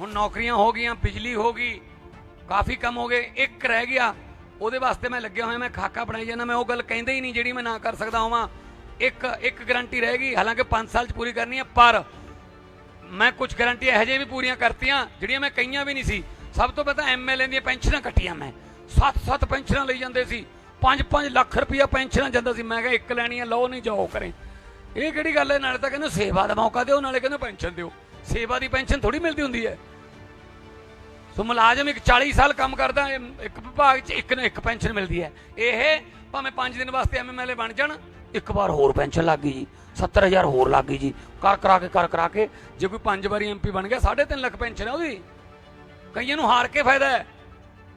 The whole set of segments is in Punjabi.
ਹੁਣ ਨੌਕਰੀਆਂ ਹੋ ਗਈਆਂ, ਬਿਜਲੀ ਹੋ ਗਈ, ਕਾਫੀ ਕੰਮ ਹੋ ਗਏ, ਇੱਕ ਰਹਿ ਗਿਆ। ਉਹਦੇ ਵਾਸਤੇ ਮੈਂ ਲੱਗਿਆ ਹੋਇਆ, ਮੈਂ ਖਾਕਾ ਬਣਾਈ ਜਾਂਦਾ, ਮੈਂ ਉਹ ਗੱਲ ਕਹਿੰਦਾ ਹੀ ਨਹੀਂ ਜਿਹੜੀ ਮੈਂ ਨਾ ਕਰ ਸਕਦਾ ਹਾਂ ਇੱਕ ਇੱਕ ਗਾਰੰਟੀ ਰਹਿ ਗਈ, ਹਾਲਾਂਕਿ 5 ਸਾਲ ਚ ਪੂਰੀ ਕਰਨੀ ਹੈ ਪਰ ਮੈਂ ਕੁਝ ਗਾਰੰਟੀਆਂ ਇਹੋ ਜਿਹੇ ਵੀ ਪੂਰੀਆਂ ਕਰਤੀਆਂ, ਜਿਹੜੀਆਂ ਮੈਂ ਕਈਆਂ ਵੀ ਨਹੀਂ ਸੀ। ਸਭ ਤੋਂ ਪਹਿਲਾਂ ਐਮਐਲਏ ਦੀਆਂ ਪੈਨਸ਼ਨਾਂ ਕੱਟੀਆਂ ਮੈਂ। 7-7 ਪੈਨਸ਼ਨਾਂ ਲਈ ਜਾਂਦੇ ਸੀ। 5-5 ਲੱਖ ਰੁਪਇਆ ਪੈਨਸ਼ਨਾਂ ਜਾਂਦਾ ਸੀ। ਮੈਂ ਕਿਹਾ ਇੱਕ ਲੈਣੀ ਹੈ ਲਓ ਨਹੀਂ ਜਾਓ ਕਰੇ ਇਹ ਕਿਹੜੀ ਗੱਲ ਹੈ? ਨਾਲੇ ਤਾਂ ਕਹਿੰਦੇ ਸੇਵਾ ਦਾ ਮੌਕਾ ਦਿਓ, ਨਾਲੇ ਕਹਿੰਦੇ ਪੈਨਸ਼ਨ ਦਿਓ। ਸੇਵਾ ਦੀ ਪੈਨਸ਼ਨ ਥੋੜੀ ਮਿਲਦੀ ਹੁੰਦੀ ਹੈ। ਸੋ ਮੁਲਾਜ਼ਮ ਇੱਕ 40 ਸਾਲ ਕੰਮ ਕਰਦਾ, ਇੱਕ ਵਿਭਾਗ 'ਚ ਇੱਕ ਨਾ ਇੱਕ ਪੈਨਸ਼ਨ ਮਿਲਦੀ ਹੈ। ਇਹ ਭਾਵੇਂ 5 ਦਿਨ ਵਾਸਤੇ ਐਮਐਲਏ ਬਣ ਜਾਣ, ਇੱਕ ਵਾਰ ਹੋਰ ਪੈਨਸ਼ਨ ਲੱਗ ਗਈ ਜੀ 70000 ਹੋਰ ਲੱਗ ਗਈ ਜੀ। ਕਰ ਕਰਾ ਕੇ, ਕਰ ਕਰਾ ਕੇ, ਜੇ ਕੋਈ ਪੰਜ ਵਾਰੀ ਐਮਪੀ ਬਣ ਗਿਆ 3.5 ਲੱਖ ਪੈਨਸ਼ਨ ਹੈ ਉਹਦੀ। ਕਈਆਂ ਨੂੰ ਹਾਰ ਕੇ ਫਾਇਦਾ ਹੈ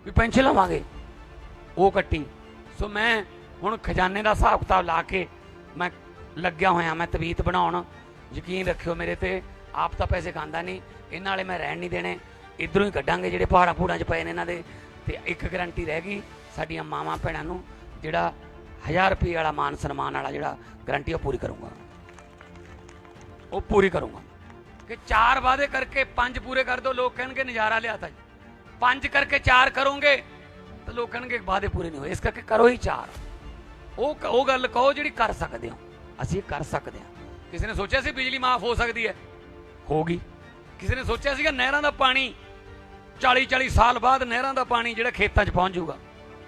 ਵੀ ਪੈਨਸ਼ਨ ਲਵਾਂਗੇ। ਉਹ ਕੱਟੀ। ਸੋ ਮੈਂ ਹੁਣ ਖਜ਼ਾਨੇ ਦਾ ਹਿਸਾਬ ਕਿਤਾਬ ਲਾ ਕੇ ਮੈਂ ਲੱਗਿਆ ਹੋਇਆ, ਮੈਂ ਤਵੀਤ ਬਣਾਉਣ। ਯਕੀਨ ਰੱਖਿਓ ਮੇਰੇ ਤੇ ਆਪ ਤਾਂ ਪੈਸੇ ਖਾਂਦਾ ਨਹੀਂ, ਇਹਨਾਂ ਵਾਲੇ ਮੈਂ ਰਹਿਣ ਨਹੀਂ ਦੇਣੇ। ਇਧਰੋਂ ਹੀ ਕੱਢਾਂਗੇ ਜਿਹੜੇ ਪਹਾੜਾਂ ਪੂੜਾਂ 'ਚ ਪਏ ਨੇ ਇਹਨਾਂ ਦੇ, ਤੇ ਇੱਕ ਗਰੰਟੀ ਰਹਿ ਗਈ ਸਾਡੀਆਂ ਮਾਵਾਂ ਭੈਣਾਂ ਨੂੰ, ਜਿਹੜਾ 1000 ਰੁਪਏ ਵਾਲਾ ਮਾਨ ਸਨਮਾਨ ਵਾਲਾ ਜਿਹੜਾ ਗਰੰਟੀ ਉਹ ਪੂਰੀ ਕਰੂੰਗਾ। ਉਹ ਪੂਰੀ ਕਰੂੰਗਾ। ਕਿ ਚਾਰ ਵਾਅਦੇ ਕਰਕੇ ਪੰਜ ਪੂਰੇ ਕਰ ਦੋ, ਲੋਕ ਕਹਿਣਗੇ ਨਜ਼ਾਰਾ ਲਿਆਤਾ ਜੀ। ਪੰਜ ਕਰਕੇ ਚਾਰ ਕਰੋਗੇ, ਤਾਂ ਲੋਕ ਕਹਿਣਗੇ ਵਾਅਦੇ ਪੂਰੇ ਨਹੀਂ ਹੋਏ। ਇਸ ਕਰਕੇ ਕਰੋ ਹੀ ਚਾਰ। ਉਹ ਉਹ ਗੱਲ ਕਹੋ ਜਿਹੜੀ ਕਰ ਸਕਦੇ ਹੋ। ਅਸੀਂ ਕਰ ਸਕਦੇ ਹਾਂ। ਕਿਸੇ ਨੇ ਸੋਚਿਆ ਸੀ ਬਿਜਲੀ ਮਾਫ ਹੋ ਸਕਦੀ ਹੈ? ਹੋ ਗਈ ਕਿਸੇ ਨੇ ਸੋਚਿਆ ਸੀਗਾ ਨਹਿਰਾਂ ਦਾ ਪਾਣੀ 40 40 ਸਾਲ ਬਾਅਦ ਨਹਿਰਾਂ ਦਾ ਪਾਣੀ ਜਿਹੜਾ ਖੇਤਾਂ 'ਚ ਪਹੁੰਚ ਜਾਊਗਾ।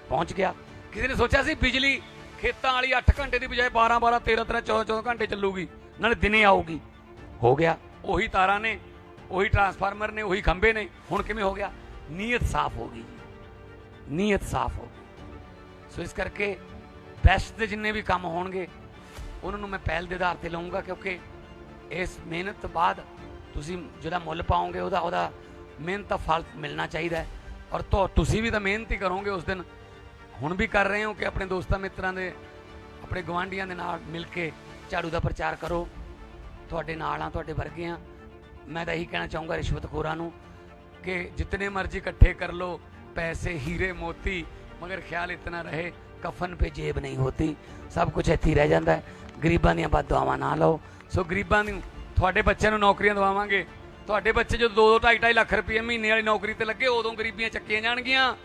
ਪਹੁੰਚ ਗਿਆ। ਕਿਸੇ ਨੇ ਸੋਚਿਆ ਸੀ ਬਿਜਲੀ ਖੇਤਾਂ ਵਾਲੀ 8 ਘੰਟੇ ਦੀ ਬਜਾਏ 12 12 13 13 14 14 ਘੰਟੇ ਚੱਲੂਗੀ, ਨਾਲੇ ਦਿਨੇ ਆਊਗੀ। ਹੋ ਗਿਆ। ਉਹੀ ਤਾਰਾਂ ਨੇ, ਉਹੀ ਟਰਾਂਸਫਾਰਮਰ ਨੇ, ਉਹੀ ਖੰਭੇ ਨੇ, ਹੁਣ ਕਿਵੇਂ ਹੋ ਗਿਆ? ਨੀਅਤ ਸਾਫ਼ ਹੋ ਗਈ ਨੀਅਤ ਸਾਫ਼ ਹੋ ਗਈ। ਸੋ ਇਸ ਕਰਕੇ ਬੈਸਟ ਦੇ ਜਿੰਨੇ ਵੀ ਕੰਮ ਹੋਣਗੇ, ਉਹਨਾਂ ਨੂੰ ਮੈਂ ਪਹਿਲ ਦੇ ਆਧਾਰ ਤੇ ਲਵਾਂਗਾ ਕਿਉਂਕਿ ਇਸ ਮਿਹਨਤ ਤੋਂ ਬਾਅਦ ਤੁਸੀਂ ਜਿਹੜਾ ਮੁੱਲ ਪਾਓਗੇ, ਉਹਦਾ ਉਹਦਾ ਮਿਹਨਤ ਦਾ ਫਲ ਮਿਲਣਾ ਚਾਹੀਦਾ ਹੈ। ਔਰ ਤੋ ਤੁਸੀਂ ਵੀ ਤਾਂ ਮਿਹਨਤ ਹੀ ਕਰੋਗੇ ਉਸ ਦਿਨ। ਹੁਣ ਵੀ ਕਰ ਰਹੇ ਹੋ ਕਿ ਆਪਣੇ ਦੋਸਤਾਂ ਮਿੱਤਰਾਂ ਦੇ, ਆਪਣੇ ਗਵਾਂਢੀਆਂ ਦੇ ਨਾਲ ਮਿਲ ਕੇ ਝਾੜੂ ਦਾ ਪ੍ਰਚਾਰ ਕਰੋ। ਤੁਹਾਡੇ ਨਾਲ ਆ ਤੁਹਾਡੇ ਵਰਗੇ ਆ ਮੈਂ ਤਾਂ ਇਹੀ ਕਹਿਣਾ ਚਾਹੂੰਗਾ ਰਿਸ਼ਵਤਖੋਰਾਂ ਨੂੰ ਕਿ ਜਿਤਨੇ ਮਰਜ਼ੀ ਇਕੱਠੇ ਕਰ ਲੋ ਪੈਸੇ, ਹੀਰੇ, ਮੋਤੀ, ਮਗਰ ਖਿਆਲ ਇਤਨਾ ਰਹੇ, ਕਫਨ ਪੇ ਜੇਬ ਨਹੀਂ ਹੋਤੀ। ਸਭ ਕੁਝ ਇੱਥੇ ਰਹਿ ਜਾਂਦਾ ਹੈ। ਗਰੀਬਾਂ ਦੀਆਂ ਬਦਦੁਆਵਾਂ ਨਾ ਲਓ। ਸੋ ਗਰੀਬਾਂ ਨੂੰ ਤੁਹਾਡੇ ਬੱਚਿਆਂ ਨੂੰ ਨੌਕਰੀਆਂ ਦਵਾਵਾਂਗੇ। ਤੁਹਾਡੇ ਬੱਚੇ ਜਦੋਂ 2 2 2.5 ਲੱਖ ਰੁਪਏ ਮਹੀਨੇ ਵਾਲੀ ਨੌਕਰੀ ਤੇ ਲੱਗੇ, ਉਦੋਂ ਗਰੀਬੀਆਂ ਚੱਕੀਆਂ ਜਾਣਗੀਆਂ।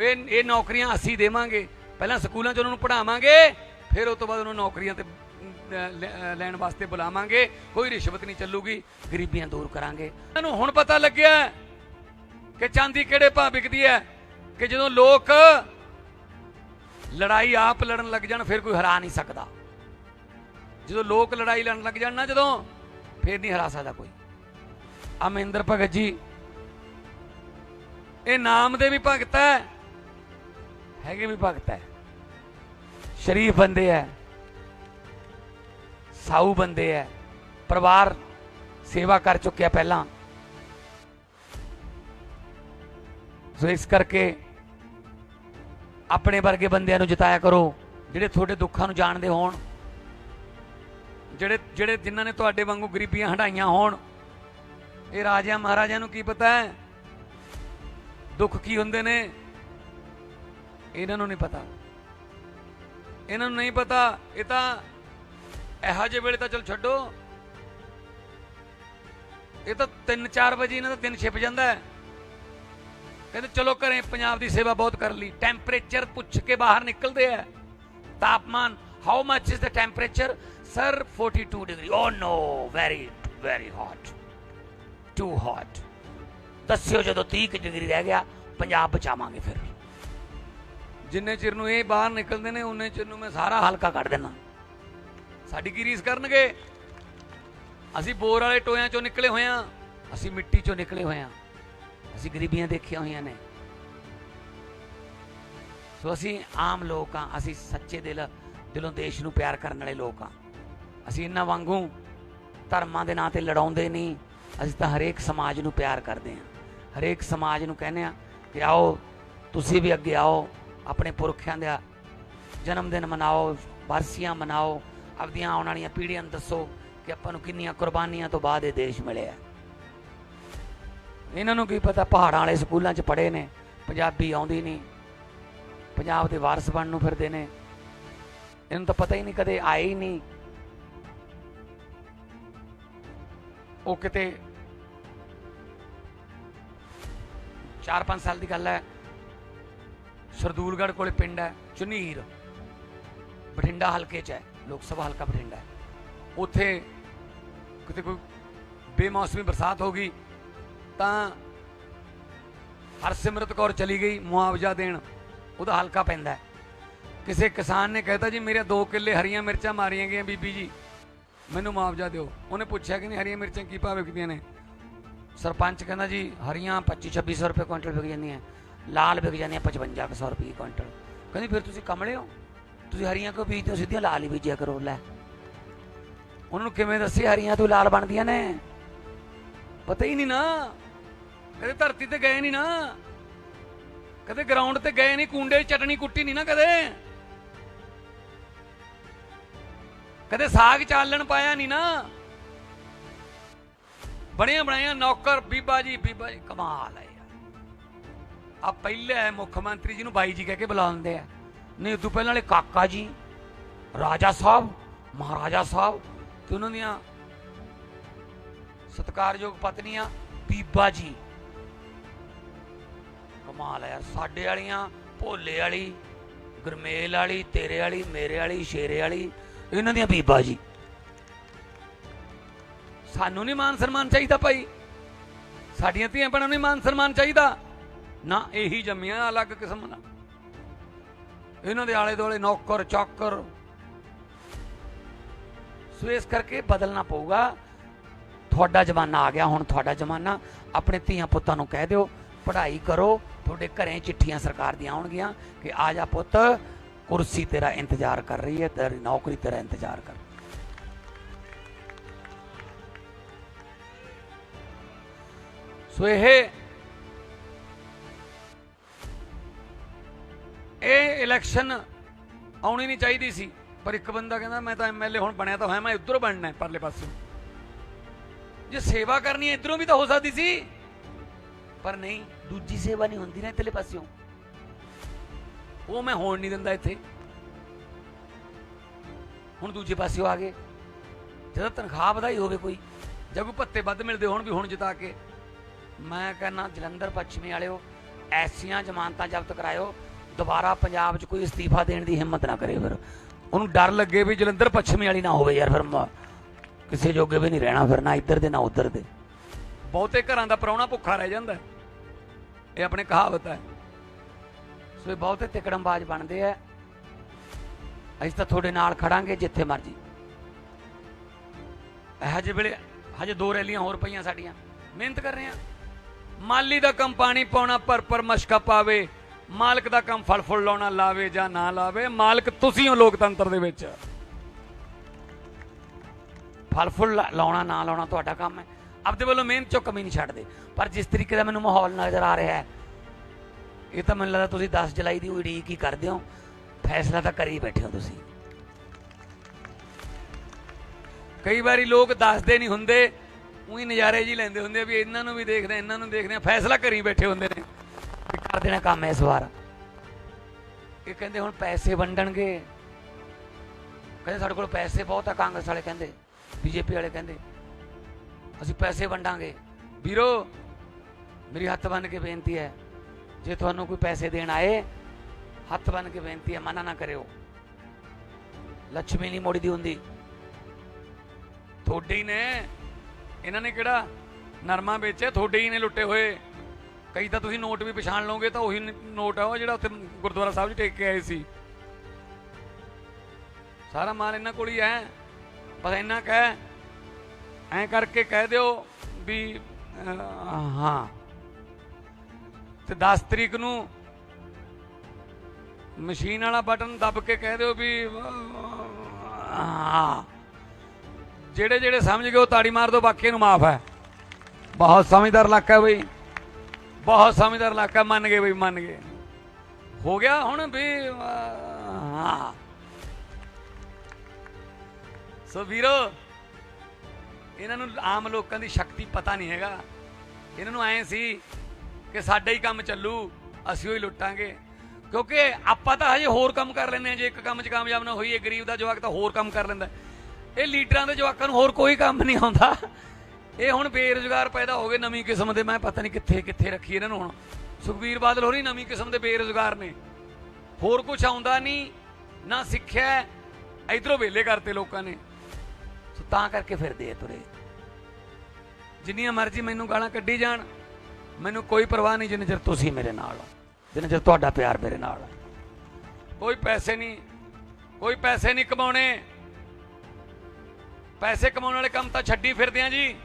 ਇਹ ਇਹ ਨੌਕਰੀਆਂ ਅਸੀਂ ਦੇਵਾਂਗੇ। ਪਹਿਲਾਂ ਸਕੂਲਾਂ 'ਚ ਉਹਨਾਂ ਨੂੰ ਪੜ੍ਹਾਵਾਂਗੇ, ਫਿਰ ਉਸ ਤੋਂ ਬਾਅਦ ਉਹਨਾਂ ਨੂੰ ਨੌਕਰੀਆਂ ਤੇ ਲੈ- ਲੈਣ ਵਾਸਤੇ ਬੁਲਾਵਾਂਗੇ। ਕੋਈ ਰਿਸ਼ਵਤ ਨਹੀਂ ਚੱਲੂਗੀ, ਗਰੀਬੀਆਂ ਦੂਰ ਕਰਾਂਗੇ। ਇਹਨਾਂ ਨੂੰ ਹੁਣ ਪਤਾ ਲੱਗਿਆ ਕਿ ਚਾਂਦੀ ਕਿਹੜੇ ਭਾਅ ਵਿਕਦੀ ਹੈ, ਕਿ ਜਦੋਂ ਲੋਕ ਲੜਾਈ ਆਪ ਲੜਨ ਲੱਗ ਜਾਣ, ਫਿਰ ਕੋਈ ਹਰਾ ਨਹੀਂ ਸਕਦਾ। ਜਦੋਂ ਲੋਕ ਲੜਾਈ ਲੜਨ ਲੱਗ ਜਾਣ ਨਾ ਜਦੋਂ ਫਿਰ ਨਹੀਂ ਹਰਾ ਸਕਦਾ ਕੋਈ। ਅਮਿੰਦਰ ਭਗਤ ਜੀ, ਇਹ ਨਾਮ ਦੇ ਵੀ ਭਗਤ ਹੈ, ਹੈਗੇ ਵੀ ਭਗਤ ਹੈ। ਸ਼ਰੀਫ ਬੰਦੇ ਹੈ, ਸਾਊ ਬੰਦੇ ਹੈ, ਪਰਿਵਾਰ ਸੇਵਾ ਕਰ ਚੁੱਕਿਆ ਪਹਿਲਾਂ। ਸੋ ਇਸ ਕਰਕੇ ਆਪਣੇ ਵਰਗੇ ਬੰਦਿਆਂ ਨੂੰ ਜਿਤਾਇਆ ਕਰੋ, ਜਿਹੜੇ ਤੁਹਾਡੇ ਦੁੱਖਾਂ ਨੂੰ ਜਾਣਦੇ ਹੋਣ। ਜਿਹੜੇ ਜਿਹੜੇ ਜਿਨ੍ਹਾਂ ਨੇ ਤੁਹਾਡੇ ਵਾਂਗੂ ਗਰੀਬੀਆਂ ਹਟਾਈਆਂ ਹੋਣ, ਇਹ ਰਾਜਿਆਂ ਮਹਾਰਾਜਿਆਂ ਨੂੰ ਕੀ ਪਤਾ ਹੈ? ਦੁੱਖ ਕੀ ਹੁੰਦੇ ਨੇ? ਇਹਨਾਂ ਨੂੰ ਨਹੀਂ ਪਤਾ। ਇਹਨਾਂ ਨੂੰ ਨਹੀਂ ਪਤਾ, ਇਹ ਤਾਂ ਇਹੋ ਜਿਹੇ ਵੇਲੇ ਤਾਂ ਚਲ ਛੱਡੋ। ਇਹ ਤਾਂ 3-4 ਵਜੇ ਇਹਨਾਂ ਦਾ ਦਿਨ ਛਿਪ ਜਾਂਦਾ ਹੈ। ਕਹਿੰਦੇ, ਚਲੋ ਘਰੇ ਪੰਜਾਬ ਦੀ ਸੇਵਾ ਬਹੁਤ ਕਰ ਲਈ। ਟੈਂਪਰੇਚਰ ਪੁੱਛ ਕੇ ਬਾਹਰ ਨਿਕਲਦੇ ਆ ਤਾਪਮਾਨ how much is the temperature sir 42 degree oh no very very hot too hot ਦੱਸਿਓ ਜਦੋਂ 30 ਕੁ ਡਿਗਰੀ ਰਹਿ ਗਿਆ, ਪੰਜਾਬ ਬਚਾਵਾਂਗੇ ਫਿਰ। ਜਿੰਨੇ ਚਿਰ ਨੂੰ ਇਹ ਬਾਹਰ ਨਿਕਲਦੇ ਨੇ ਉਹਨੇ ਚਿਰ ਨੂੰ ਮੈਂ ਸਾਰਾ ਹਲਕਾ ਕੱਢ ਦੇਣਾ ਸਾਡੀ ਕੀ ਰੀਸ ਕਰਨਗੇ? ਅਸੀਂ ਬੋਰ ਵਾਲੇ ਟੋਇਆਂ ਚੋਂ ਨਿਕਲੇ ਹੋਏ ਆ ਅਸੀਂ ਮਿੱਟੀ ਚੋਂ ਨਿਕਲੇ ਹੋਏ ਆ ਅਸੀਂ ਗਰੀਬੀਆਂ ਦੇਖੀਆਂ ਹੋਈਆਂ ਨੇ। ਸੋ ਅਸੀਂ ਆਮ ਲੋਕ ਆ ਅਸੀਂ ਸੱਚੇ ਦਿਲ, ਦਿਲੋਂ ਦੇਸ਼ ਨੂੰ ਪਿਆਰ ਕਰਨ ਵਾਲੇ ਲੋਕ ਆ ਅਸੀਂ ਇਹਨਾਂ ਵਾਂਗੂ ਧਰਮਾਂ ਦੇ ਨਾਂ ਤੇ ਲੜਾਉਂਦੇ ਨਹੀਂ, ਅਸੀਂ ਤਾਂ ਹਰੇਕ ਸਮਾਜ ਨੂੰ ਪਿਆਰ ਕਰਦੇ ਹਾਂ। ਹਰੇਕ ਸਮਾਜ ਨੂੰ ਕਹਿੰਦੇ ਆ ਕਿ ਆਓ, ਤੁਸੀਂ ਵੀ ਅੱਗੇ ਆਓ, ਆਪਣੇ ਪੁਰਖਿਆਂ ਦਾ ਜਨਮ ਦਿਨ ਮਨਾਓ, ਵਰਸੀਆਂ ਮਨਾਓ, ਆਪਦੀਆਂ ਆਉਣ ਵਾਲੀਆਂ ਪੀੜ੍ਹੀਆਂ ਨੂੰ ਦੱਸੋ ਕਿ ਆਪਾਂ ਨੂੰ ਕਿੰਨੀਆਂ ਕੁਰਬਾਨੀਆਂ ਤੋਂ ਬਾਅਦ ਇਹ ਦੇਸ਼ ਮਿਲਿਆ ਇਹਨਾਂ ਨੂੰ ਕੀ ਪਤਾ, ਪਹਾੜਾਂ ਵਾਲੇ ਸਕੂਲਾਂ 'ਚ ਪੜ੍ਹੇ ਨੇ, ਪੰਜਾਬੀ ਆਉਂਦੀ ਨਹੀਂ, ਪੰਜਾਬ ਦੇ ਵਾਰਸ ਬਣਨ ਨੂੰ ਫਿਰਦੇ ਨੇ। ਇਹਨੂੰ ਤਾਂ ਪਤਾ ਹੀ ਨਹੀਂ, ਕਦੇ ਆਏ ਹੀ ਨਹੀਂ। ਉਹ ਕਿਤੇ 4-5 ਸਾਲ ਦੀ ਗੱਲ ਹੈ। ਸਰਦੂਲਗੜ੍ਹ ਕੋਲੇ ਪਿੰਡ ਹੈ, ਚੁਨੀਰ। ਬਠਿੰਡਾ ਹਲਕੇ 'ਚ ਹੈ, ਲੋਕ ਸਭਾ ਹਲਕਾ ਬਠਿੰਡਾ ਉੱਥੇ ਕਿਤੇ ਕੋਈ ਬੇਮੌਸਮੀ ਬਰਸਾਤ ਹੋ ਗਈ, ਤਾਂ ਹਰਸਿਮਰਤ ਕੌਰ ਚਲੀ ਗਈ ਮੁਆਵਜ਼ਾ ਦੇਣ। ਉਹਦਾ ਹਲਕਾ ਪੈਂਦਾ ਕਿਸੇ ਕਿਸਾਨ ਨੇ ਕਹਿਤਾ ਜੀ ਮੇਰੇ 2 ਕਿੱਲੇ ਹਰੀਆਂ ਮਿਰਚਾਂ ਮਾਰੀਆਂ ਗਈਆਂ ਬੀਬੀ ਜੀ। ਮੈਨੂੰ ਮੁਆਵਜ਼ਾ ਦਿਓ। ਉਹਨੇ ਪੁੱਛਿਆ ਕਿ ਨਹੀਂ, ਹਰੀਆਂ ਮਿਰਚਾਂ ਕੀ ਭਾਅ ਵਿਕਦੀਆਂ ਨੇ? ਸਰਪੰਚ ਕਹਿੰਦਾ ਜੀ, ਹਰੀਆਂ 25 2600 ਰੁਪਏ ਕੁਇੰਟਲ ਵਿਕ ਜਾਂਦੀਆਂ। ਲਾਲ ਵਿਕ ਜਾਂਦੀਆਂ 5500 ਰੁਪਏ ਕੁਇੰਟਲ। ਕਹਿੰਦੀ, ਫਿਰ ਤੁਸੀਂ ਕਮਲੇ ਹੋ? ਤੁਸੀਂ ਹਰੀਆਂ ਕਿਉਂ ਬੀਜਦੇ ਹੋ? ਸਿੱਧੀਆਂ ਲਾਲ ਹੀ ਬੀਜਿਆ ਕਰੋ, ਲੈ। ਉਹਨਾਂ ਨੂੰ ਕਿਵੇਂ ਦੱਸੇ ਹਰੀਆਂ ਤੋਂ ਲਾਲ ਬਣਦੀਆਂ ਨੇ? ਪਤਾ ਹੀ ਨਹੀਂ ਨਾ। ਕਦੇ ਧਰਤੀ ਤੇ ਗਏ ਨਹੀਂ ਨਾ। ਕਦੇ ਗਰਾਊਂਡ ਤੇ ਗਏ ਨਹੀਂ, ਕੁੰਡੇ ਚਟਣੀ ਕੁੱਟੀ ਨਹੀਂ ਨਾ ਕਦੇ। ਕਦੇ ਸਾਗ ਚਾਲਣ ਪਾਇਆ ਨਹੀਂ ਨਾ। ਬਣਿਆ ਬਣਾਇਆ ਨੌਕਰ, ਬੀਬਾ ਜੀ ਬੀਬਾ ਜੀ, ਕਮਾਲ ਹੈ ਯਾਰ। ਆ ਪਹਿਲੇ ਮੁੱਖ ਮੰਤਰੀ ਜੀ ਨੂੰ ਬਾਈ ਜੀ ਕਹਿ ਕੇ ਬੁਲਾਉਂਦੇ ਆ। ਨਹੀਂ, ਉਦੋਂ ਪਹਿਲਾਂ ਵਾਲੇ ਕਾਕਾ ਜੀ, ਰਾਜਾ ਸਾਹਿਬ, ਮਹਾਰਾਜਾ ਸਾਹਿਬ ਤੇ ਉਹਨਾਂ ਦੀਆਂ ਸਤਿਕਾਰਯੋਗ ਪਤਨੀਆਂ, ਬੀਬਾ ਜੀ। ਕਮਾਲ ਹੈ ਯਾਰ, ਸਾਡੇ ਵਾਲੀਆਂ ਭੋਲੇ ਵਾਲੀ, ਗਰਮੇਲ ਵਾਲੀ, ਤੇਰੇ ਵਾਲੀ, ਮੇਰੇ ਵਾਲੀ, ਸ਼ੇਰੇ ਵਾਲੀ ਇਹਨਾਂ ਦੀਆਂ ਬੀਬਾ ਜੀ। ਸਾਨੂੰ ਨਹੀਂ ਮਾਨ ਸਨਮਾਨ ਚਾਹੀਦਾ ਭਾਈ। ਸਾਡੀਆਂ ਧੀਆਂ ਭੈਣਾਂ ਨੂੰ ਮਾਨ ਸਨਮਾਨ ਚਾਹੀਦਾ। ਨਾ ਇਹੀ ਜੰਮੀਆਂ ਅਲੱਗ ਕਿਸਮ ਦਾ ਇਹਨਾਂ ਦੇ ਆਲੇ ਦੁਆਲੇ ਨੌਕਰ, ਚਾਕਰ। ਸੋ ਇਸ ਕਰਕੇ ਬਦਲਣਾ ਪਊਗਾ। ਤੁਹਾਡਾ ਜ਼ਮਾਨਾ ਆ ਗਿਆ, ਹੁਣ ਤੁਹਾਡਾ ਜ਼ਮਾਨਾ। ਆਪਣੇ ਧੀਆਂ ਪੁੱਤਾਂ ਨੂੰ ਕਹਿ ਦਿਓ, ਪੜ੍ਹਾਈ ਕਰੋ। ਤੁਹਾਡੇ ਘਰੇ ਚਿੱਠੀਆਂ ਸਰਕਾਰ ਦੀਆਂ ਆਉਣਗੀਆਂ ਕਿ ਆ ਜਾ ਪੁੱਤ ਕੁਰਸੀ ਤੇਰਾ ਇੰਤਜ਼ਾਰ ਕਰ ਰਹੀ ਹੈ, ਤੇਰੀ ਨੌਕਰੀ ਤੇਰਾ ਇੰਤਜ਼ਾਰ ਕਰ ਸੋ ਇਹ ਇਹ ਇਲੈਕਸ਼ਨ ਆਉਣੀ ਨਹੀਂ ਚਾਹੀਦੀ ਸੀ, ਪਰ ਇੱਕ ਬੰਦਾ ਕਹਿੰਦਾ, ਮੈਂ ਤਾਂ ਐਮਐਲਏ ਹੁਣ ਬਣਿਆ ਤਾਂ ਹੋਇਆ, ਮੈਂ ਉਧਰੋਂ ਬਣਨਾ ਹੈ ਪਰਲੇ ਪਾਸੇ ਜੇ ਸੇਵਾ ਕਰਨੀ ਹੈ, ਇਧਰੋਂ ਵੀ ਤਾਂ ਹੋ ਸਕਦੀ ਸੀ, ਪਰ ਨਹੀਂ, ਦੂਜੀ ਸੇਵਾ ਨਹੀਂ ਹੁੰਦੀ ਨਾ ਇਤਲੇ ਪਾਸਿਓਂ। ਉਹ ਮੈਂ ਹੋਣ ਨਹੀਂ ਦਿੰਦਾ ਇੱਥੇ। ਹੁਣ ਦੂਜੇ ਪਾਸੇ ਆ ਗਏ। ਜਦੋਂ ਤਨਖਾਹ ਵਧਾਈ ਹੋਵੇ ਕੋਈ, ਜਾਂ ਕੋਈ ਭੱਤੇ ਵੱਧ ਮਿਲਦੇ ਹੋਣ ਵੀ ਹੁਣ ਜਿਤਾ ਕੇ, ਮੈਂ ਕਹਿੰਦਾ, ਜਲੰਧਰ ਪੱਛਮੀ ਵਾਲਿਓ, ਐਸੀਆਂ ਜ਼ਮਾਨਤਾਂ ਜ਼ਬਤ ਕਰਾਇਓ, ਦੁਬਾਰਾ ਪੰਜਾਬ 'ਚ ਕੋਈ ਅਸਤੀਫਾ ਦੇਣ ਦੀ ਹਿੰਮਤ ਨਾ ਕਰੇ ਫਿਰ। ਉਹਨੂੰ ਡਰ ਲੱਗੇ ਵੀ ਜਲੰਧਰ ਪੱਛਮੀ ਵਾਲੀ ਨਾ ਹੋਵੇ ਯਾਰ ਫਿਰ ਕਿਸੇ ਜੋਗੇ ਵੀ ਨਹੀਂ ਰਹਿਣਾ ਫਿਰ, ਨਾ ਇੱਧਰ ਦੇ, ਨਾ ਉੱਧਰ ਦੇ। ਬਹੁਤੇ ਘਰਾਂ ਦਾ ਪ੍ਰਾਹੁਣਾ ਭੁੱਖਾ ਰਹਿ ਜਾਂਦਾ। ਇਹ ਆਪਣੇ ਕਹਾਵਤ ਹੈ। ਸੋ ਇਹ ਬਹੁਤੇ ਤਿਕੜਮਬਾਜ਼ ਬਣਦੇ ਆ। ਅਸੀਂ ਤਾਂ ਤੁਹਾਡੇ ਨਾਲ ਖੜਾਂਗੇ ਜਿੱਥੇ ਮਰਜ਼ੀ। ਇਹੋ ਜਿਹੇ ਵੇਲੇ ਹਜੇ ਦੋ ਰੈਲੀਆਂ ਹੋਰ ਪਈਆਂ ਸਾਡੀਆਂ। ਮਿਹਨਤ ਕਰ ਰਹੇ ਆ। ਮਾਲੀ ਦਾ ਕੰਮ ਪਾਣੀ ਪਾਉਣਾ ਪਰ ਪਰ ਮਸ਼ਕਾ ਪਾਵੇ। ਮਾਲਕ ਦਾ ਕੰਮ ਫਲ ਫੁੱਲ ਲਾਉਣਾ, ਲਾਵੇ ਜਾਂ ਨਾ ਲਾਵੇ, ਮਾਲਕ ਤੁਸੀਂ ਹੋ ਲੋਕਤੰਤਰ ਦੇ ਵਿੱਚ। ਫਲ ਫੁੱਲ ਲਾ- ਲਾਉਣਾ, ਨਾ ਲਾਉਣਾ ਤੁਹਾਡਾ ਕੰਮ ਹੈ। ਆਪਦੇ ਵੱਲੋਂ ਮਿਹਨਤ ਚੋਂ ਕਮੀ ਨਹੀਂ ਛੱਡਦੇ। ਪਰ ਜਿਸ ਤਰੀਕੇ ਦਾ ਮੈਨੂੰ ਮਾਹੌਲ ਨਜ਼ਰ ਆ ਰਿਹਾ ਹੈ ਇਹ ਤਾਂ ਮੈਨੂੰ ਲੱਗਦਾ ਤੁਸੀਂ 10 ਜੁਲਾਈ ਦੀ ਉਡੀਕ ਹੀ ਕਰਦੇ ਹੋ। ਫੈਸਲਾ ਤਾਂ ਕਰੀ ਬੈਠੇ ਹੋ ਤੁਸੀਂ। ਕਈ ਵਾਰੀ ਲੋਕ ਦੱਸਦੇ ਨਹੀਂ ਹੁੰਦੇ। ਉਹੀ ਨਜ਼ਾਰੇ ਜੀ ਲੈਂਦੇ ਹੁੰਦੇ ਵੀ ਇਹਨਾਂ ਨੂੰ ਵੀ ਦੇਖਦੇ ਇਹਨਾਂ ਨੂੰ ਦੇਖਦੇ ਆ। ਫੈਸਲਾ ਕਰੀ ਬੈਠੇ ਹੁੰਦੇ ਨੇ। ਵੀ ਕਰ ਦੇਣਾ ਕੰਮ ਇਸ ਵਾਰ। ਇਹ ਕਹਿੰਦੇ ਹੁਣ ਪੈਸੇ ਵੰਡਣਗੇ। ਕਹਿੰਦੇ ਸਾਡੇ ਕੋਲ ਪੈਸੇ ਬਹੁਤ ਆ, ਕਾਂਗਰਸ ਵਾਲੇ ਕਹਿੰਦੇ, ਬੀਜੇਪੀ ਵਾਲੇ ਕਹਿੰਦੇ। ਅਸੀਂ ਪੈਸੇ ਵੰਡਾਂਗੇ। ਵੀਰੋ, ਮੇਰੀ ਹੱਥ ਬੰਨ ਕੇ ਬੇਨਤੀ ਹੈ ਜੇ ਤੁਹਾਨੂੰ ਕੋਈ ਪੈਸੇ ਦੇਣ ਆਏ, ਹੱਥ ਬੰਨ ਕੇ ਬੇਨਤੀ ਹੈ, ਮਨਾ ਨਾ ਕਰਿਓ। ਲక్ష్ਮੀ ਨਹੀਂ ਮੋੜੀ ਦੀ ਹੁੰਦੀ। ਤੁਹਾਡੇ ਹੀ ਨੇ, ਇਹਨਾਂ ਨੇ ਕਿਹੜਾ ਨਰਮਾ ਵੇਚਿਆ? ਤੁਹਾਡੇ ਹੀ ਨੇ ਲੁੱਟੇ ਹੋਏ। ਕਈ ਤਾਂ ਤੁਸੀਂ ਨੋਟ ਵੀ ਪਛਾਣ ਲਓਗੇ, ਤਾਂ ਉਹੀ ਨੋਟ ਆ ਉਹ ਜਿਹੜਾ ਉੱਥੇ ਗੁਰਦੁਆਰਾ ਸਾਹਿਬ 'ਚ ਟੇਕ ਕੇ ਆਏ ਸੀ। ਸਾਰਾ ਮਾਲ ਇਹਨਾਂ ਕੋਲ ਹੀ ਹੈ। ਬਸ ਇੰਨਾ ਕਹਿ, ਐਂ ਕਰਕੇ ਕਹਿ ਦਿਓ ਵੀ ਹਾਂ। ਤੇ 10 ਤਰੀਕ ਨੂੰ ਮਸ਼ੀਨ ਵਾਲਾ ਬਟਨ ਦੱਬ ਕੇ ਕਹਿ ਦਿਓ ਵੀ ਜਿਹੜੇ ਜਿਹੜੇ ਸਮਝ ਗਏ ਉਹ ਤਾੜੀ ਮਾਰ ਦਿਓ ਬਾਕੀ ਨੂੰ ਮਾਫ ਹੈ। ਬਹੁਤ ਸਮਝਦਾਰ ਇਲਾਕਾ ਬਈ। ਬਹੁਤ ਸਮਝਦਾਰ ਇਲਾਕਾ, ਮੰਨ ਗਏ ਬਈ, ਮੰਨ ਗਏ। ਹੋ ਗਿਆ ਹੁਣ ਵੀ, ਹਾਂ। ਸੋ ਵੀਰੋ, ਇਹਨਾਂ ਨੂੰ ਆਮ ਲੋਕਾਂ ਦੀ ਸ਼ਕਤੀ ਪਤਾ ਨਹੀਂ ਹੈਗਾ। ਇਹਨਾਂ ਨੂੰ ਐ ਸੀ ਕਿ ਸਾਡਾ ਹੀ ਕੰਮ ਚੱਲੂ, ਅਸੀਂ ਹੀ ਲੁੱਟਾਂਗੇ। ਕਿਉਂਕਿ ਆਪਾਂ ਤਾਂ ਹਜੇ ਹੋਰ ਕੰਮ ਕਰ ਲੈਂਦੇ ਆ ਜੇ ਇੱਕ ਕੰਮ 'ਚ ਕਾਮਯਾਬ ਨਾ ਹੋਈਏ, ਗਰੀਬ ਦਾ ਜਵਾਕ ਤਾਂ ਹੋਰ ਕੰਮ ਕਰ ਲੈਂਦਾ। ਇਹ ਲੀਡਰਾਂ ਦੇ ਜਵਾਕਾਂ ਨੂੰ ਹੋਰ ਕੋਈ ਕੰਮ ਨਹੀਂ ਆਉਂਦਾ। ਇਹ ਹੁਣ ਬੇਰੁਜ਼ਗਾਰ ਪੈਦਾ ਹੋ ਗਏ ਨਵੀਂ ਕਿਸਮ ਦੇ, ਮੈਂ ਪਤਾ ਨਹੀਂ ਕਿੱਥੇ ਕਿੱਥੇ ਰੱਖੀ ਇਹਨਾਂ ਨੂੰ ਹੁਣ। ਸੁਖਬੀਰ ਬਾਦਲ ਹੋਰੀ ਨਵੀਂ ਕਿਸਮ ਦੇ ਬੇਰੁਜ਼ਗਾਰ ਨੇ। ਹੋਰ ਕੁਝ ਆਉਂਦਾ ਨਹੀਂ, ਨਾ ਸਿੱਖਿਆ ਹੈ। ਇਧਰੋਂ ਵੇਲੇ ਕਰਤੇ ਲੋਕਾਂ ਨੇ। ਸੋ ਤਾਂ ਕਰਕੇ ਫਿਰਦੇ ਆ ਤੁਰੇ। ਜਿੰਨੀਆਂ ਮਰਜ਼ੀ ਮੈਨੂੰ ਗਾਲਾਂ ਕੱਢੀ ਜਾਣ ਮੈਨੂੰ ਕੋਈ ਪਰਵਾਹ ਨਹੀਂ ਜਿੰਨੇ ਚਿਰ ਤੁਸੀਂ ਮੇਰੇ ਨਾਲ ਹੋ। ਜਿੰਨੇ ਚਿਰ ਤੁਹਾਡਾ ਪਿਆਰ ਮੇਰੇ ਨਾਲ ਹੈ। ਕੋਈ ਪੈਸੇ ਨਹੀਂ, ਕੋਈ ਪੈਸੇ ਨਹੀਂ ਕਮਾਉਣੇ। ਪੈਸੇ ਕਮਾਉਣ ਵਾਲੇ ਕੰਮ ਤਾਂ ਛੱਡੀ ਫਿਰਦੇ ਆ ਜੀ।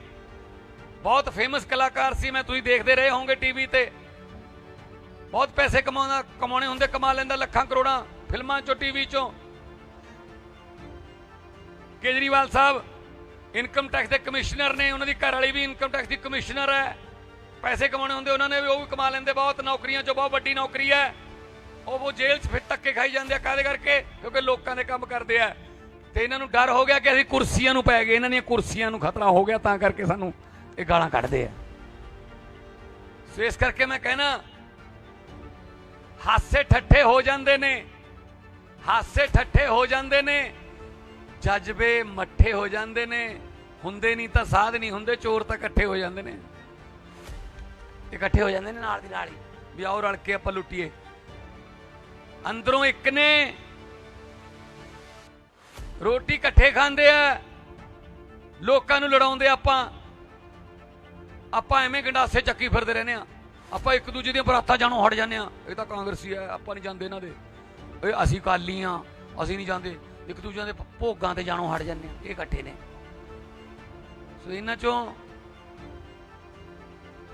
ਬਹੁਤ ਫੇਮਸ ਕਲਾਕਾਰ ਸੀ, ਮੈਂ ਤੁਸੀਂ ਦੇਖਦੇ ਰਹੇ ਹੋਵੋਗੇ ਟੀਵੀ ਤੇ। ਬਹੁਤ ਪੈਸੇ ਕਮਾਉਣਾ, ਕਮਾਉਣੇ ਹੁੰਦੇ, ਕਮਾ ਲੈਂਦਾ ਲੱਖਾਂ ਕਰੋੜਾਂ ਫਿਲਮਾਂ ਚੋਂ ਟੀਵੀ ਚੋਂ। ਕੇਜਰੀਵਾਲ ਸਾਹਿਬ ਇਨਕਮ ਟੈਕਸ ਦੇ ਕਮਿਸ਼ਨਰ ਨੇ, ਉਹਨਾਂ ਦੀ ਘਰ ਵਾਲੀ ਵੀ ਇਨਕਮ ਟੈਕਸ ਦੀ ਕਮਿਸ਼ਨਰ ਹੈ। ਪੈਸੇ ਕਮਾਉਣੇ ਹੁੰਦੇ, ਉਹਨਾਂ ਨੇ ਵੀ ਉਹ ਵੀ ਕਮਾ ਲੈਂਦੇ, ਬਹੁਤ ਨੌਕਰੀਆਂ ਚੋਂ ਬਹੁਤ ਵੱਡੀ ਨੌਕਰੀ ਹੈ। ਉਹ ਉਹ ਜੇਲ੍ਹ 'ਚ ਫਿਰ ਧੱਕੇ ਖਾਈ ਜਾਂਦੇ ਆ ਕਾਹਦੇ ਕਰਕੇ? ਕਿਉਂਕਿ ਲੋਕਾਂ ਦੇ ਕੰਮ ਕਰਦੇ ਆ। ਤੇ ਇਹਨਾਂ ਨੂੰ ਡਰ ਹੋ ਗਿਆ ਕਿ ਅਸੀਂ ਕੁਰਸੀਆਂ ਨੂੰ ਪੈ ਗਏ, ਇਹਨਾਂ ਦੀਆਂ ਕੁਰਸੀਆਂ ਨੂੰ ਖਤਰਾ ਹੋ ਗਿਆ, ਤਾਂ ਕਰਕੇ ਸਾਨੂੰ ਇਹ ਗਾਲਾਂ ਕੱਢਦੇ ਆ। ਸੋ ਇਸ ਕਰਕੇ ਮੈਂ ਕਹਿਣਾ, ਹਾਸੇ ਠੱਠੇ ਹੋ ਜਾਂਦੇ ਨੇ, ਹਾਸੇ ਠੱਠੇ ਹੋ ਜਾਂਦੇ ਨੇ, ਜਜ਼ਬੇ ਮੱਠੇ ਹੋ ਜਾਂਦੇ ਨੇ, ਹੁੰਦੇ ਨਹੀਂ ਤਾਂ ਸਾਧ ਨਹੀਂ ਹੁੰਦੇ, ਚੋਰ ਤਾਂ ਇਕੱਠੇ ਹੋ ਜਾਂਦੇ ਨੇ। ਇਕੱਠੇ ਹੋ ਜਾਂਦੇ ਨੇ ਨਾਲ ਦੀ ਨਾਲ ਹੀ। ਵੀ ਆਓ ਰਲ ਕੇ ਆਪਾਂ ਲੁੱਟੀਏ। ਅੰਦਰੋਂ ਇੱਕ ਨੇ ਰੋਟੀ ਇਕੱਠੇ ਖਾਂਦੇ ਆ। ਲੋਕਾਂ ਨੂੰ ਲੜਾਉਂਦੇ ਆਪਾਂ। ਆਪਾਂ ਐਵੇਂ ਗੰਡਾਸੇ ਚੱਕੀ ਫਿਰਦੇ ਰਹਿੰਦੇ ਆ। ਆਪਾਂ ਇੱਕ ਦੂਜੇ ਦੀਆਂ ਬਰਾਤਾਂ ਜਾਣੋਂ ਹਟ ਜਾਂਦੇ ਆ। ਇਹ ਤਾਂ ਕਾਂਗਰਸੀ ਆ, ਆਪਾਂ ਨਹੀਂ ਜਾਂਦੇ ਇਹਨਾਂ ਦੇ। ਇਹ ਅਸੀਂ ਕਾਲੀ ਆ, ਅਸੀਂ ਨਹੀਂ ਜਾਂਦੇ। ਇੱਕ ਦੂਜਿਆਂ ਦੇ ਭੋਗਾਂ ਤੇ ਜਾਣੋਂ ਹਟ ਜਾਂਦੇ ਆ। ਇਹ ਇਕੱਠੇ ਨੇ। ਸੋ ਇਹਨਾਂ ਚੋਂ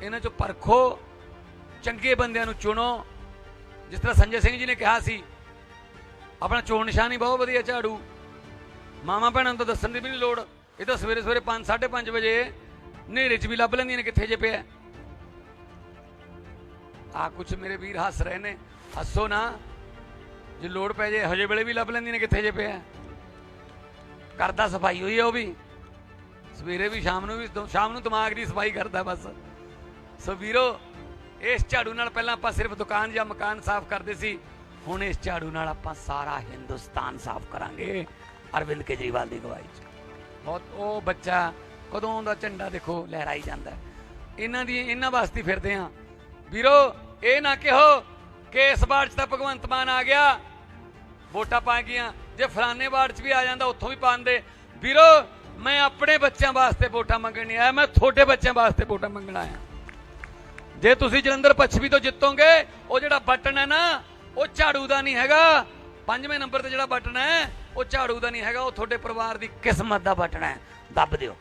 ਇਹਨਾਂ ਚੋਂ ਪਰਖੋ, ਚੰਗੇ ਬੰਦਿਆਂ ਨੂੰ ਚੁਣੋ। ਜਿਸ ਤਰ੍ਹਾਂ ਸੰਜੇ ਸਿੰਘ ਜੀ ਨੇ ਕਿਹਾ ਸੀ, ਆਪਣਾ ਚੋਣ ਨਿਸ਼ਾਨ ਹੀ ਬਹੁਤ ਵਧੀਆ ਝਾੜੂ। ਮਾਮਾ ਭੈਣਾਂ ਨੂੰ ਤਾਂ ਦੱਸਣ ਦੀ ਵੀ ਨਹੀਂ ਲੋੜ। ਇਹ ਤਾਂ ਸਵੇਰੇ ਸਵੇਰੇ 5 5:30 ਵਜੇ ਨੇੜੇ 'ਚ ਵੀ ਲੱਭ ਲੈਂਦੀਆਂ ਨੇ ਕਿੱਥੇ ਜੇ ਪਿਆ। ਆ ਕੁਛ ਮੇਰੇ ਵੀਰ ਹੱਸ ਰਹੇ ਨੇ। ਹੱਸੋ ਨਾ। ਜੇ ਲੋੜ ਪੈ ਜੇ ਹਜੇ ਵੇਲੇ ਵੀ ਲੱਭ ਲੈਂਦੀਆਂ ਨੇ ਕਿੱਥੇ ਜੇ ਪਿਆ। ਕਰਦਾ ਸਫ਼ਾਈ ਹੋਈ ਹੈ ਉਹ ਵੀ। ਸਵੇਰੇ ਵੀ, ਸ਼ਾਮ ਨੂੰ ਵੀ, ਸ਼ਾਮ ਨੂੰ ਦਿਮਾਗ ਦੀ ਸਫ਼ਾਈ ਕਰਦਾ ਬਸ। ਸੋ ਵੀਰੋ, ਇਸ ਝਾੜੂ ਨਾਲ ਪਹਿਲਾਂ ਆਪਾਂ ਸਿਰਫ ਦੁਕਾਨ ਜਾਂ ਮਕਾਨ ਸਾਫ਼ ਕਰਦੇ ਸੀ। ਹੁਣ ਇਸ ਝਾੜੂ ਨਾਲ ਆਪਾਂ ਸਾਰਾ ਹਿੰਦੁਸਤਾਨ ਸਾਫ਼ ਕਰਾਂਗੇ। ਅਰਵਿੰਦ ਕੇਜਰੀਵਾਲ ਦੀ ਅਗਵਾਈ 'ਚ। ਬਹੁਤ, ਉਹ ਬੱਚਾ ਕਦੋਂ ਦਾ ਝੰਡਾ ਦੇਖੋ ਲਹਿਰਾਈ ਜਾਂਦਾ ਇਹਨਾਂ ਦੀ, ਇਹਨਾਂ ਵਾਸਤੇ ਫਿਰਦੇ ਆ ਵੀਰੋ, ਇਹ ਨਾ ਕਿਹੋ ਕਿ ਇਸ ਵਾਰ 'ਚ ਤਾਂ ਭਗਵੰਤ ਮਾਨ ਆ ਗਿਆ। ਵੋਟਾਂ ਪਾ ਗਈਆਂ। ਜੇ ਫਲਾਣੇ ਵਾਰਡ 'ਚ ਵੀ ਆ ਜਾਂਦਾ, ਉੱਥੋਂ ਵੀ ਪਾਉਂਦੇ ਵੀਰੋ, ਮੈਂ ਆਪਣੇ ਬੱਚਿਆਂ ਵਾਸਤੇ ਵੋਟਾਂ ਮੰਗਣ ਨਹੀਂ ਆਇਆ, ਮੈਂ ਤੁਹਾਡੇ ਬੱਚਿਆਂ ਵਾਸਤੇ ਵੋਟਾਂ ਮੰਗਣ ਆਇਆ। ਜੇ ਤੁਸੀਂ ਜਲੰਧਰ ਪੱਛਮੀ ਤੋਂ ਜਿੱਤੋਗੇ, ਉਹ ਜਿਹੜਾ ਬਟਨ ਹੈ ਨਾ, ਉਹ ਝਾੜੂ ਦਾ ਨਹੀਂ ਹੈਗਾ। ਪੰਜਵੇਂ ਨੰਬਰ ਤੇ ਜਿਹੜਾ ਬਟਨ ਹੈ, ਉਹ ਝਾੜੂ ਦਾ ਨਹੀਂ ਹੈਗਾ। ਉਹ ਤੁਹਾਡੇ ਪਰਿਵਾਰ ਦੀ ਕਿਸਮਤ ਦਾ ਬਟਨ ਹੈ। ਦੱਬ ਦਿਓ।